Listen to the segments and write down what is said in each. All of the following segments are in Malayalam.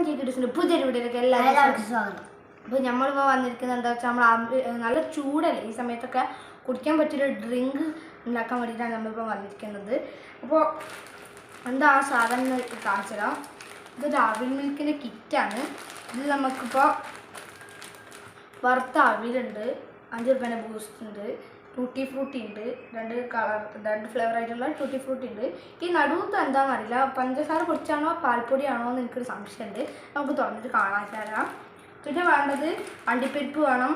വെൽക്കം ചെയ്തിട്ട് പുതിയൊരു വീട്ടിലേക്ക് എല്ലാവർക്കും സ്വാഗതം. അപ്പോൾ നമ്മളിപ്പോൾ വന്നിരിക്കുന്നത് എന്താ വെച്ചാൽ നമ്മൾ നല്ല ചൂടല്ലേ? ഈ സമയത്തൊക്കെ കുടിക്കാൻ പറ്റിയൊരു ഡ്രിങ്ക് ഉണ്ടാക്കാൻ വേണ്ടിയിട്ടാണ് നമ്മളിപ്പോൾ വന്നിരിക്കുന്നത്. അപ്പോൾ എന്താ ആ സാധനം എന്ന് കാണിച്ചു തരാം. ഇത് രാവിൽ മിൽക്കിന്റെ കിറ്റാണ് ഇത് നമുക്കിപ്പോൾ വറുത്ത അവിലുണ്ട്. അഞ്ച് റുപ്യേന്റെ ബൂസ്റ്റ് ഉണ്ട്. ടൂട്ടി ഫ്രൂട്ടി ഉണ്ട്. രണ്ട് കളർ രണ്ട് ഫ്ലേവർ ആയിട്ടുള്ള ടൂട്ടി ഫ്രൂട്ടി ഉണ്ട്. ഈ നടുവത്ത് എന്താണെന്ന് അറിയില്ല. പഞ്ചസാര പൊടിച്ചാണോ പാൽപ്പൊടിയാണോ എന്ന് എനിക്കൊരു സംശയമുണ്ട് നമുക്ക് തുറന്നിട്ട് കാണാൻ തരാം പിന്നെ വേണ്ടത് അണ്ടിപ്പരിപ്പ് വേണം.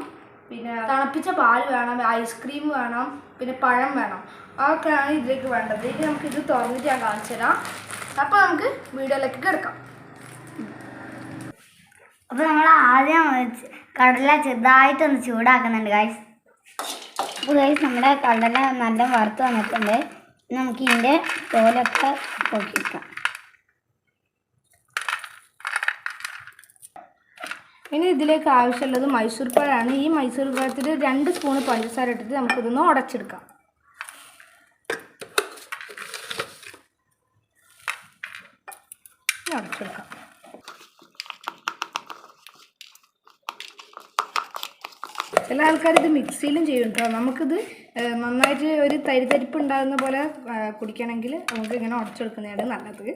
പിന്നെ തണുപ്പിച്ച പാൽ വേണം ഐസ്ക്രീം വേണം പിന്നെ പഴം വേണം. അതൊക്കെയാണ് ഇതിലേക്ക് വേണ്ടത്. ഇനി നമുക്ക് ഇത് തുറന്നിട്ട് ഞാൻ കാണിച്ചു തരാം. അപ്പോൾ നമുക്ക് വീഡിയോയിലേക്ക് കിടക്കാം. അപ്പോൾ നമ്മൾ ആദ്യം കടല ചെറുതായിട്ടൊന്ന് ചൂടാക്കുന്നുണ്ട് ഗൈസ് അപ്പോൾ നമ്മുടെ കടല നല്ല വറുത്ത് വന്നിട്ടുണ്ട്. നമുക്ക് ഇതിന്റെ തോലൊക്കെ പൊക്കിക്കാം. ഇനി ഇതിലേക്ക് ആവശ്യമുള്ളത് മൈസൂർ പഴമാണ്. ഈ മൈസൂർ പഴത്തിൽ രണ്ട് സ്പൂൺ പഞ്ചസാര ഇട്ടിട്ട് നമുക്കിതൊന്ന് ഉടച്ചെടുക്കാം. ഉടച്ചെടുക്കാം. ചില ആൾക്കാർ ഇത് മിക്സിയിലും ചെയ്യും കേട്ടോ നമുക്കിത് നന്നായിട്ട് ഒരു തരിതരിപ്പ് ഉണ്ടാകുന്ന പോലെ കുടിക്കണമെങ്കിൽ നമുക്ക് ഇങ്ങനെ ഉടച്ചെടുക്കുന്നതാണ് നല്ലത്.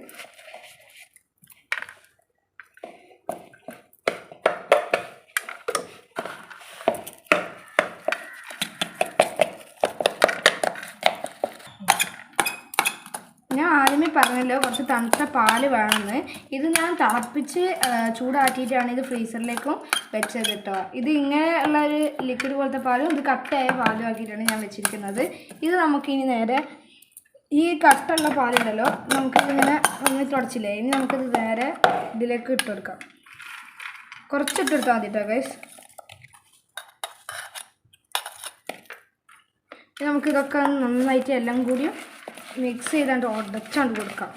ഞാൻ ആദ്യമേ പറഞ്ഞല്ലോ കുറച്ച് തണുത്ത പാൽ വേണമെന്ന്. ഇത് ഞാൻ തിളപ്പിച്ച് ചൂടാക്കിയിട്ടാണ് ഇത് ഫ്രീസറിലേക്കും വെച്ചത് കേട്ടോ ഇത് ഇങ്ങനെയുള്ള ഒരു ലിക്വിഡ് പോലത്തെ പാലും ഇത് കട്ടയായ പാലും ആക്കിയിട്ടാണ് ഞാൻ വെച്ചിരിക്കുന്നത്. ഇത് നമുക്കിനി നേരെ ഈ കട്ടുള്ള പാലുണ്ടല്ലോ നമുക്കിതിങ്ങനെ ഒന്ന് തുടച്ചില്ലേ? ഇനി നമുക്കിത് നേരെ ഇതിലേക്ക് ഇട്ട് കൊടുക്കാം. കുറച്ചിട്ട് കൊടുത്താൽ മതി കേട്ടോ ഗൈസ് നമുക്കിതൊക്കെ നന്നായിട്ട് എല്ലാം കൂടി മിക്സ് ചെയ്താണ്ട് ഉടച്ചാണ്ട് കൊടുക്കാം.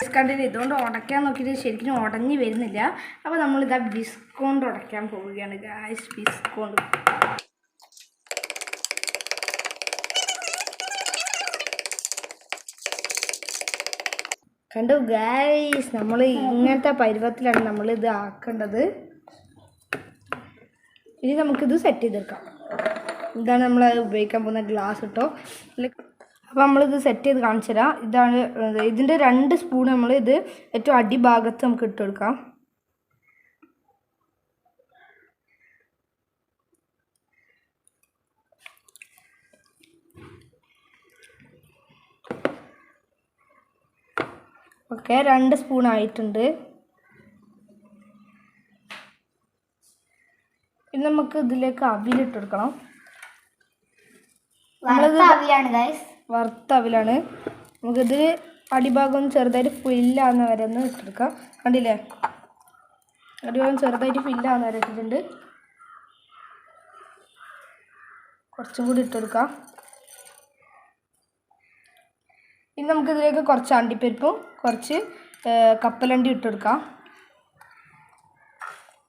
ബിസ്കണ്ടിന് ഇതുകൊണ്ട് ഉടയ്ക്കാൻ നോക്കിയിട്ട് ശരിക്കും ഉടഞ്ഞു വരുന്നില്ല. അപ്പോൾ നമ്മളിതാ ബിസ്കോണ്ട് ഉടയ്ക്കാൻ പോവുകയാണ് ഗായ്സ് ബിസ്കോണ്ട് കണ്ടു ഗായ്സ് നമ്മൾ ഇങ്ങനത്തെ പരുവത്തിലാണ് നമ്മൾ ഇത് ആക്കേണ്ടത്. ഇനി നമുക്കിത് സെറ്റ് ചെയ്തെടുക്കാം. ഇതാണ് നമ്മൾ ഉപയോഗിക്കാൻ പോകുന്ന ഗ്ലാസ് കേട്ടോ അപ്പോൾ നമ്മളിത് സെറ്റ് ചെയ്ത് കാണിച്ചു തരാം ഇതാണ് ഇത്. ഇതിന്റെ രണ്ട് സ്പൂൺ നമ്മൾ ഇത് ഏറ്റവും അടിഭാഗത്ത് നമുക്ക് ഇട്ട് കൊടുക്കാം. ഓക്കെ രണ്ട് സ്പൂൺ ആയിട്ടുണ്ട്. ഇനി നമുക്ക് ഇതിലേക്ക് അവിലിട്ട് കൊടുക്കണം. വറുത്ത അവിലാണ് നമുക്കിത് അടിഭാഗം ചെറുതായിട്ട് ഫില്ലാകുന്ന വരെ ഒന്ന് ഇട്ടെടുക്കാം. കണ്ടില്ലേ? അടിഭാഗം ചെറുതായിട്ട് ഫില്ലാകുന്ന വരെ ഇട്ടിട്ടുണ്ട്. കുറച്ചും കൂടി ഇട്ടെടുക്കാം. ഇനി നമുക്കിതിലേക്ക് കുറച്ച് അണ്ടിപ്പരിപ്പും കുറച്ച് കപ്പലണ്ടി ഇട്ടെടുക്കാം.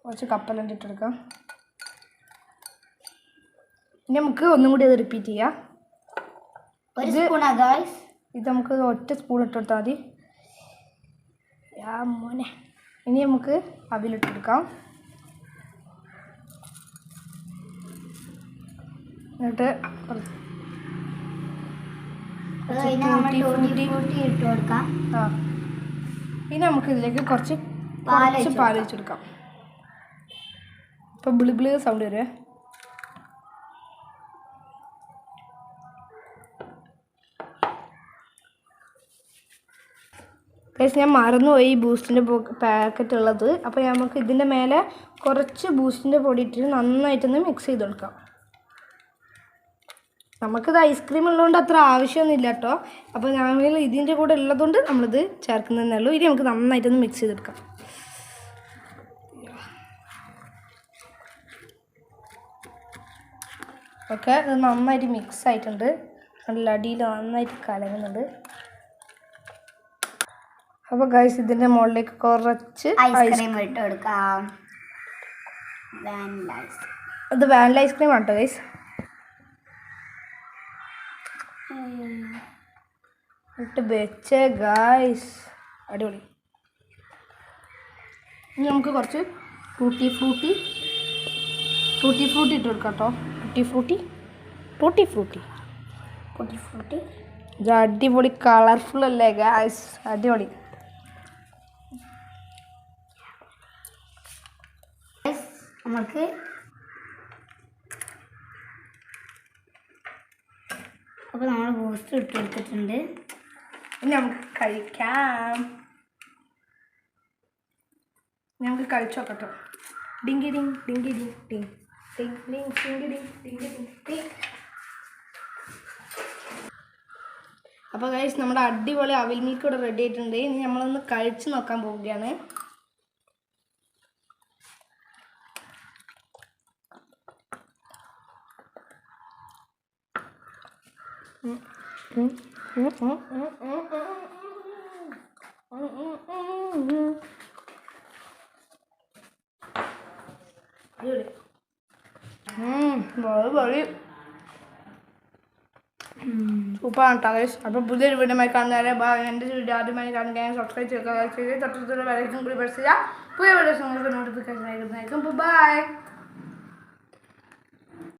കുറച്ച് കപ്പലണ്ടി ഇട്ടെടുക്കാം. ഇനി നമുക്ക് ഒന്നും കൂടി അത് റിപ്പീറ്റ് ചെയ്യാം. ഒരു സ്പൂണാ ഗൈസ് ഇത് നമുക്ക് ഒറ്റ സ്പൂൺ ഇട്ട് കൊടുത്താൽ മതി. മോനെ. ഇനി നമുക്ക് അതിലിട്ടെടുക്കാം എന്നിട്ട് ആ. ഇനി നമുക്ക് ഇതിലേക്ക് കുറച്ച് കുറച്ച് പാൽ വെച്ചെടുക്കാം ഇപ്പം ബിളി ബിളി സൗണ്ട് വരുവേ ഗൈസ് ഞാൻ മറന്നുപോയി ഈ ബൂസ്റ്റിന്റെ പാക്കറ്റ് ഉള്ളത് അപ്പോൾ നമുക്ക് ഇതിന്റെ മേലെ കുറച്ച് ബൂസ്റ്റിന്റെ പൊടി ഇട്ടിട്ട് നന്നായിട്ടൊന്ന് മിക്സ് ചെയ്ത് കൊടുക്കാം. നമുക്കിത് ഐസ്ക്രീം ഉള്ളതുകൊണ്ട് അത്ര ആവശ്യമൊന്നുമില്ല കേട്ടോ. അപ്പോൾ ഞങ്ങൾ ഇതിന്റെ കൂടെ ഉള്ളതുകൊണ്ട് നമ്മളിത് ചേർക്കുന്നതന്നേ ഉള്ളൂ. ഇനി നമുക്ക് നന്നായിട്ടൊന്ന് മിക്സ് ചെയ്തെടുക്കാം ഓക്കെ ഇത് നന്നായിട്ട് മിക്സ് ആയിട്ടുണ്ട്. നല്ല അടിയിൽ നന്നായിട്ട് കലങ്ങുന്നുണ്ട്. അപ്പോൾ ഗൈസ് ഇതിന്റെ മുകളിലേക്ക് കുറച്ച് ഐസ്ക്രീം ഇട്ട് കൊടുക്കാം അത് വാനില ഐസ്ക്രീം ആണ് കേട്ടോ ഗൈസ് ഇട്ട് വെച്ച ഗൈസ് അടിപൊളി. ഇനി നമുക്ക് കുറച്ച് ടൂട്ടി ഫ്രൂട്ടി ടൂട്ടി ഫ്രൂട്ടി ഇട്ട് കൊടുക്കാം കേട്ടോ. Tutti frutti tutti frutti frutti frutti ഇത് അടിപൊളി കളർഫുൾ അല്ലേ ഗൈസ് അടിപൊളി. നമുക്ക് അപ്പോൾ നമ്മൾ ബൂസ്റ്റ് ഇട്ട് കൊടുത്തിട്ടുണ്ട്. ഇനി നമുക്ക് കഴിക്കാം. നമുക്ക് കഴിച്ചു നോക്കട്ടോ. ഡിങ്കി ഡിങ് ഡിങ്കി ഡിങ് ഡിങ് ഡിങ് ഡിങ് ഡിങ്കി ഡിങ് ഡിങ്കി ഡിങ് ഡിങ്. അപ്പോൾ കഴിച്ച് നമ്മുടെ അടിപൊളി അവിൽ മിൽക്ക് ഇവിടെ റെഡി ആയിട്ടുണ്ട്. ഇനി നമ്മളൊന്ന് കഴിച്ച് നോക്കാൻ പോവുകയാണ്. പൊളി. സൂപ്പറാണ് കേട്ടോ ഗൈസ് അപ്പോൾ പുതിയൊരു വീഡിയോ കാണുന്നവരെ എന്റെ വീഡിയോ ആദ്യമായി കാണുകയും സബ്സ്ക്രൈബ് ചെയ്യുക ചെയ്ത് തൊട്ടടുത്തുള്ള വരയ്ക്കും കൂടി പ്രസ് ചെയ്യുക. പുതിയ വീഡിയോസ് നിങ്ങൾക്ക് നോട്ടിഫിക്കേഷൻ ആയിരിക്കും ബൈ